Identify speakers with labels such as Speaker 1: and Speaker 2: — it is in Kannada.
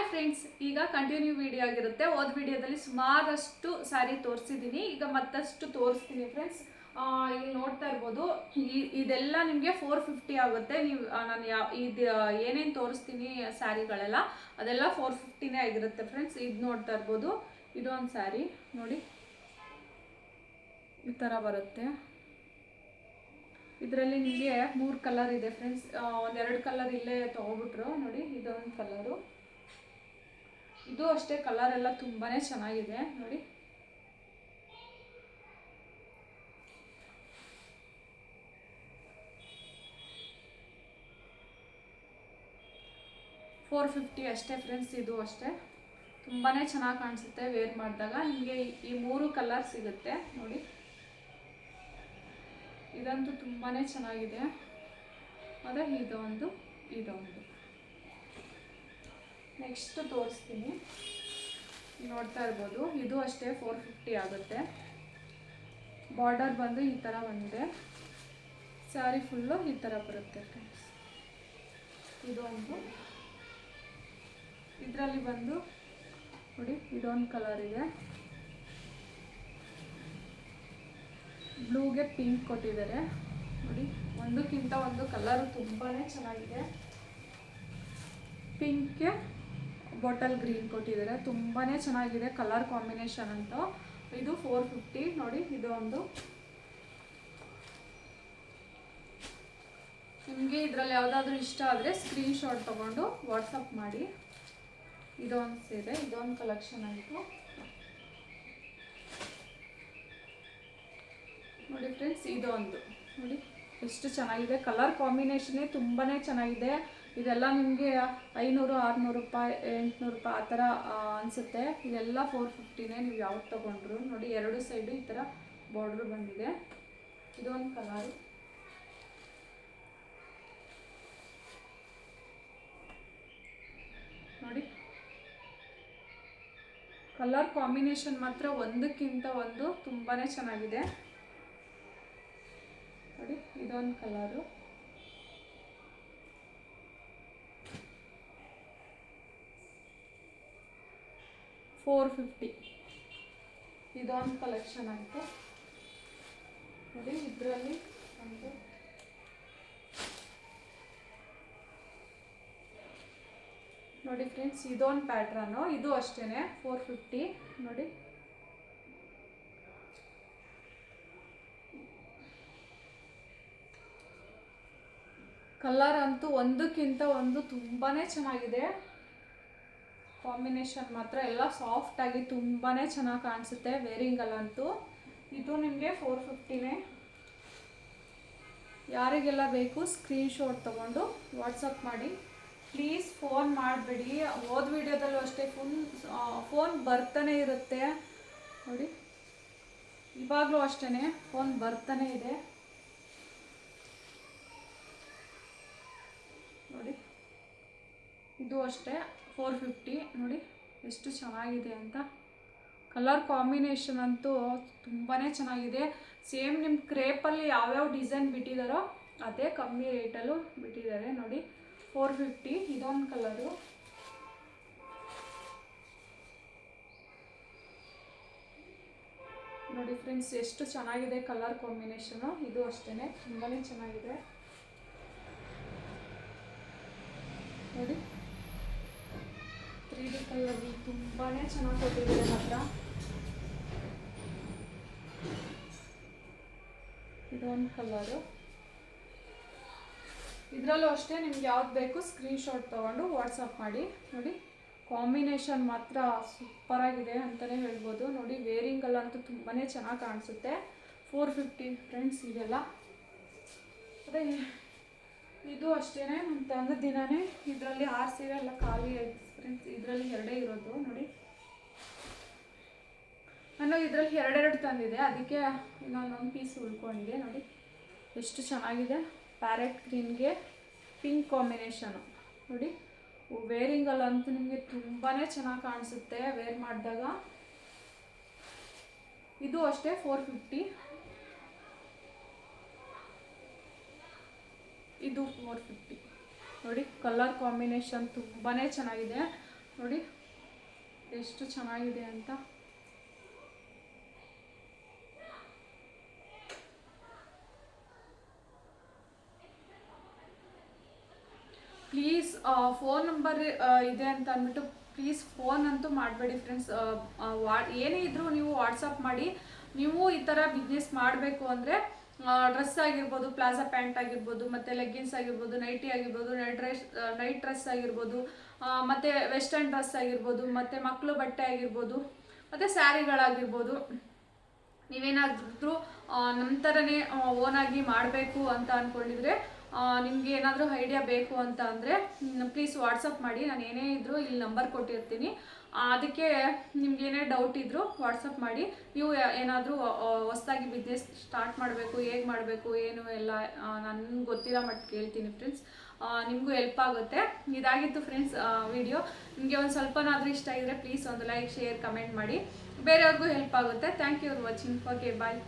Speaker 1: ಹಾಯ್ ಫ್ರೆಂಡ್ಸ್ ಈಗ ಕಂಟಿನ್ಯೂ ವಿಡಿಯೋ ಆಗಿರುತ್ತೆ. ಹೋದ ವಿಡಿಯೋದಲ್ಲಿ ಸುಮಾರಷ್ಟು ಸ್ಯಾರಿ ತೋರಿಸಿದ್ದೀನಿ ಈಗ ಮತ್ತಷ್ಟು ತೋರಿಸ್ತೀನಿ ಫ್ರೆಂಡ್ಸ್ ಇಲ್ಲಿ ನೋಡ್ತಾ ಇರ್ಬೋದು ಇದೆಲ್ಲ ನಿಮಗೆ ಫೋರ್ ಫಿಫ್ಟಿ ಆಗುತ್ತೆ. ನೀವು ನಾನು ಯಾವ ಇದು, ಏನೇನು ತೋರಿಸ್ತೀನಿ ಸ್ಯಾರಿಗಳೆಲ್ಲ ಅದೆಲ್ಲ ಫೋರ್ ಫಿಫ್ಟಿನೇ ಆಗಿರುತ್ತೆ ಫ್ರೆಂಡ್ಸ್ ಇದು ನೋಡ್ತಾ ಇರ್ಬೋದು. ಇದೊಂದು ಸ್ಯಾರಿ ನೋಡಿ. ಈ ಥರ ಬರುತ್ತೆ. ಇದರಲ್ಲಿ ನಿಮಗೆ ಮೂರು ಕಲರ್ ಇದೆ ಫ್ರೆಂಡ್ಸ್ ಒಂದೆರಡು ಕಲರ್ ಇಲ್ಲೇ ತೊಗೊಬಿಟ್ರು ನೋಡಿ, ಇದೊಂದು ಕಲರು ಇದು ಅಷ್ಟೇ ಕಲರ್ ಎಲ್ಲ ತುಂಬಾ ಚೆನ್ನಾಗಿದೆ, ನೋಡಿ. ಫೋರ್ ಫಿಫ್ಟಿ ಅಷ್ಟೇ ಫ್ರೆಂಡ್ಸ್ ಇದು ಅಷ್ಟೇ. ತುಂಬಾ ಚೆನ್ನಾಗಿ ಕಾಣಿಸುತ್ತೆ ವೇರ್ ಮಾಡಿದಾಗ. ನಿಮಗೆ ಈ ಮೂರು ಕಲರ್ ಸಿಗುತ್ತೆ, ನೋಡಿ. ಇದಂತೂ ತುಂಬಾ ಚೆನ್ನಾಗಿದೆ. ಅದೇ ಇದೊಂದು ಇದೊಂದು ನೆಕ್ಸ್ಟ್ ತೋರಿಸ್ತೀನಿ. ನೋಡ್ತಾ ಇರ್ಬೋದು. ಇದು ಅಷ್ಟೇ ಫೋರ್ ಫಿಫ್ಟಿ ಆಗುತ್ತೆ. ಬಾರ್ಡರ್ ಬಂದು ಈ ಥರ ಬಂದಿದೆ. ಸ್ಯಾರಿ ಫುಲ್ಲು ಈ ಥರ ಬರುತ್ತೆ ಫ್ರೆಂಡ್ಸ್ ಒಂದು. ಇದರಲ್ಲಿ ಬಂದು ನೋಡಿ, ಇದೊಂದು ಕಲರ್ ಇದೆ. ಬ್ಲೂಗೆ ಪಿಂಕ್ ಕೊಟ್ಟಿದ್ದಾರೆ. ನೋಡಿ, ಒಂದಕ್ಕಿಂತ ಒಂದು ಕಲರ್ ತುಂಬಾ ಚೆನ್ನಾಗಿದೆ. ಪಿಂಕ್ಗೆ ಬಾಟಲ್ ಗ್ರೀನ್ ಕೊಟ್ಟಿದ್ದಾರೆ. ತುಂಬಾ ಚೆನ್ನಾಗಿದೆ ಕಲರ್ ಕಾಂಬಿನೇಷನ್ ಅಂತ. ಇದು ಫೋರ್ ಫಿಫ್ಟಿ ನೋಡಿ, ಇದು ಒಂದು. ನಿಮಗೆ ಇದರಲ್ಲಿ ಯಾವುದಾದ್ರೂ ಇಷ್ಟ ಆದರೆ ಸ್ಕ್ರೀನ್ಶಾಟ್ ತೊಗೊಂಡು ವಾಟ್ಸಪ್ ಮಾಡಿ. ಇದೊಂದು ಸೀರೆ ಇದೊಂದು ಕಲೆಕ್ಷನ್ ಆಯಿತು. ನೋಡಿ ಫ್ರೆಂಡ್ಸ್ ಇದೊಂದು ನೋಡಿ, ಎಷ್ಟು ಚೆನ್ನಾಗಿದೆ. ಕಲರ್ ಕಾಂಬಿನೇಷನೇ ತುಂಬಾ ಚೆನ್ನಾಗಿದೆ. ಇದೆಲ್ಲ ನಿಮಗೆ ಐನೂರು, ಆರುನೂರು ರೂಪಾಯಿ, ಎಂಟುನೂರು ರೂಪಾಯಿ ಆ ಥರ ಅನಿಸುತ್ತೆ. ಇದೆಲ್ಲ ಫೋರ್ ಫಿಫ್ಟಿನೇ ನೀವು ಯಾವ್ದು ತೊಗೊಂಡ್ರು? ನೋಡಿ, ಎರಡು ಸೈಡು ಈ ಥರ ಬಾರ್ಡ್ರ್ ಬಂದಿದೆ. ಇದೊಂದು ಕಲರು ನೋಡಿ. ಕಲರ್ ಕಾಂಬಿನೇಷನ್ ಮಾತ್ರ ಒಂದಕ್ಕಿಂತ ಒಂದು ತುಂಬಾ ಚೆನ್ನಾಗಿದೆ. ನೋಡಿ, ಇದೊಂದು ಕಲರು ಫೋರ್ ಫಿಫ್ಟಿ ಇದೊಂದು ಕಲೆಕ್ಷನ್ ಆಯಿತು. ನೋಡಿ, ಇದರಲ್ಲಿ ಒಂದು ನೋಡಿ ಫ್ರೆಂಡ್ಸ್ ಇದೊಂದು ಪ್ಯಾಟ್ರನ್ನು ಇದು ಅಷ್ಟೇ ಫೋರ್ ಫಿಫ್ಟಿ ನೋಡಿ. ಕಲರ್ ಅಂತೂ ಒಂದಕ್ಕಿಂತ ಒಂದು ತುಂಬಾ ಚೆನ್ನಾಗಿದೆ. ಕಾಂಬಿನೇಷನ್ ಮಾತ್ರ ಎಲ್ಲ ಸಾಫ್ಟ್ ಆಗಿ ತುಂಬಾ ಚೆನ್ನಾಗಿ ಕಾಣಿಸುತ್ತೆ ವೇರಿಂಗಲ್ಲಂತೂ ಇದು ನಿಮಗೆ ಫೋರ್ ಫಿಫ್ಟಿನೇ ಯಾರಿಗೆಲ್ಲ ಬೇಕು ಸ್ಕ್ರೀನ್ಶಾಟ್ ತೊಗೊಂಡು ವಾಟ್ಸಪ್ ಮಾಡಿ. ಪ್ಲೀಸ್ ಫೋನ್ ಮಾಡಬೇಡಿ. ಹೋದ ವಿಡಿಯೋದಲ್ಲೂ ಅಷ್ಟೇ ಫುಲ್ ಫೋನ್ ಬರ್ತಾನೆ ಇರುತ್ತೆ. ನೋಡಿ. ಇವಾಗಲೂ ಅಷ್ಟೇ ಫೋನ್ ಬರ್ತಾನೆ ಇದೆ. ನೋಡಿ. ಇದು ಅಷ್ಟೇ ಫೋರ್ ಫಿಫ್ಟಿ ನೋಡಿ, ಎಷ್ಟು ಚೆನ್ನಾಗಿದೆ ಅಂತ. ಕಲರ್ ಕಾಂಬಿನೇಷನ್ ಅಂತೂ ತುಂಬಾ ಚೆನ್ನಾಗಿದೆ. ಸೇಮ್ ನಿಮ್ಮ ಕ್ರೇಪಲ್ಲಿ ಯಾವ್ಯಾವ ಡಿಸೈನ್ ಬಿಟ್ಟಿದ್ದಾರೋ ಅದೇ ಕಮ್ಮಿ ರೇಟಲ್ಲೂ ಬಿಟ್ಟಿದ್ದಾರೆ. ನೋಡಿ ಫೋರ್ ಫಿಫ್ಟಿ ಇದೊಂದು ಕಲರು ನೋಡಿ ಫ್ರೆಂಡ್ಸ್ ಎಷ್ಟು ಚೆನ್ನಾಗಿದೆ ಕಲರ್ ಕಾಂಬಿನೇಷನು ಇದು ಅಷ್ಟೇ ತುಂಬಾ ಚೆನ್ನಾಗಿದೆ ನೋಡಿ ಕಲರ್ ತುಂಬಾ ಚೆನ್ನಾಗಿ ಕೊಟ್ಟಿದ್ದಾರೆ ಮಾತ್ರ ಇದೊಂದು ಕಲರು ಇದರಲ್ಲೂ ಅಷ್ಟೇ ನಿಮ್ಗೆ ಯಾವ್ದು ಬೇಕು ಸ್ಕ್ರೀನ್ಶಾಟ್ ತೊಗೊಂಡು ವಾಟ್ಸಪ್ ಮಾಡಿ. ನೋಡಿ ಕಾಂಬಿನೇಷನ್ ಮಾತ್ರ ಸೂಪರಾಗಿದೆ ಅಂತಲೇ ಹೇಳ್ಬೋದು. ನೋಡಿ ವೇರಿಂಗಲ್ಲಂತೂ ತುಂಬಾ ಚೆನ್ನಾಗಿ ಕಾಣಿಸುತ್ತೆ. ಫೋರ್ ಫಿಫ್ಟಿ ಫ್ರೆಂಡ್ಸ್ ಇದೆಲ್ಲ. ಅದೇ ಇದು ಅಷ್ಟೇ ತಂದ ದಿನವೇ ಇದರಲ್ಲಿ ಆರು ಸೀರೆ ಎಲ್ಲ ಖಾಲಿ ಎಕ್ಸ್ಪೀರಿಯನ್ಸ್ ಇದರಲ್ಲಿ ಎರಡೇ ಇರೋದು, ನೋಡಿ. ನಾನು ಇದರಲ್ಲಿ ಎರಡೆರಡು ತಂದಿದೆ, ಅದಕ್ಕೆ ಇನ್ನೊಂದೊಂದು ಪೀಸ್ ಉಳ್ಕೊಂಡಿದೆ, ನೋಡಿ. ಎಷ್ಟು ಚೆನ್ನಾಗಿದೆ ಪ್ಯಾರೆಟ್ ಗ್ರೀನ್ಗೆ ಪಿಂಕ್ ಕಾಂಬಿನೇಷನು ನೋಡಿ. ವೇರಿಂಗಲ್ಲಂತೂ ನಿಮಗೆ ತುಂಬಾ ಚೆನ್ನಾಗಿ ಕಾಣಿಸುತ್ತೆ ವೇರ್ ಮಾಡಿದಾಗ. ಇದು ಅಷ್ಟೇ ಫೋರ್ ಫಿಫ್ಟಿ ಇದು ಫೋರ್ ಫಿಫ್ಟಿ ನೋಡಿ ಕಲರ್ ಕಾಂಬಿನೇಷನ್ ತುಂಬಾ ಚೆನ್ನಾಗಿದೆ. ನೋಡಿ, ಎಷ್ಟು ಚೆನ್ನಾಗಿದೆ ಅಂತ. ಪ್ಲೀಸ್ ಫೋನ್ ನಂಬರ್ ಇದೆ ಅಂತ ಅಂದ್ಬಿಟ್ಟು ಪ್ಲೀಸ್ ಫೋನ್ ಅಂತೂ ಮಾಡಬೇಡಿ ಫ್ರೆಂಡ್ಸ್ ವಾ ಏನೇ ಇದ್ದರೂ ನೀವು ವಾಟ್ಸಪ್ ಮಾಡಿ. ನೀವು ಈ ಥರ ಬಿಸ್ನೆಸ್ ಮಾಡಬೇಕು ಅಂದರೆ ಡ್ರೆಸ್ ಆಗಿರ್ಬೋದು ಪ್ಲಾಜಾ ಪ್ಯಾಂಟ್ ಆಗಿರ್ಬೋದು, ಮತ್ತು ಲೆಗ್ಗಿನ್ಸ್ ಆಗಿರ್ಬೋದು ನೈಟಿ ಆಗಿರ್ಬೋದು ನೈಟ್ ಡ್ರೆಸ್ ನೈಟ್ ಡ್ರೆಸ್ ಆಗಿರ್ಬೋದು ಮತ್ತೆ ವೆಸ್ಟರ್ನ್ ಡ್ರೆಸ್ ಆಗಿರ್ಬೋದು, ಮತ್ತು ಮಕ್ಕಳು ಬಟ್ಟೆ ಆಗಿರ್ಬೋದು, ಮತ್ತು ಸ್ಯಾರಿಗಳಾಗಿರ್ಬೋದು. ನೀವೇನಾದರೂ ನಮ್ಮ ಥರನೇ ಓನಾಗಿ ಮಾಡಬೇಕು ಅಂತ ಅಂದ್ಕೊಂಡಿದ್ರೆ ನಿಮ್ಗೆ ಏನಾದರೂ ಐಡಿಯಾ ಬೇಕು ಅಂತ ಅಂದರೆ ಪ್ಲೀಸ್ ವಾಟ್ಸಪ್ ಮಾಡಿ. ನಾನು ಏನೇ ಇದ್ದರೂ ಇಲ್ಲಿ ನಂಬರ್ ಕೊಟ್ಟಿರ್ತೀನಿ. ಅದಕ್ಕೆ ನಿಮ್ಗೆ ಏನೇ ಡೌಟ್ ಇದ್ದರೂ ವಾಟ್ಸಪ್ ಮಾಡಿ. ನೀವು ಏನಾದರೂ ಹೊಸದಾಗಿ ಬಿಸ್ನೆಸ್ ಸ್ಟಾರ್ಟ್ ಮಾಡಬೇಕು, ಹೇಗೆ ಮಾಡಬೇಕು, ಏನು ಎಲ್ಲ ನನಗೆ ಗೊತ್ತಿರೋ ಮಟ್ಟ ಕೇಳ್ತೀನಿ ಫ್ರೆಂಡ್ಸ್ ನಿಮಗೂ ಹೆಲ್ಪ್ ಆಗುತ್ತೆ. ಇದಾಗಿತ್ತು ಫ್ರೆಂಡ್ಸ್ ವಿಡಿಯೋ ನಿಮಗೆ ಒಂದು ಸ್ವಲ್ಪನಾದರೂ ಇಷ್ಟ ಆಗಿದ್ರೆ ಪ್ಲೀಸ್ ಒಂದು ಲೈಕ್ ಶೇರ್ ಕಮೆಂಟ್ ಮಾಡಿ. ಬೇರೆಯವ್ರಿಗೂ ಹೆಲ್ಪ್ ಆಗುತ್ತೆ. Thank you for watching okay bye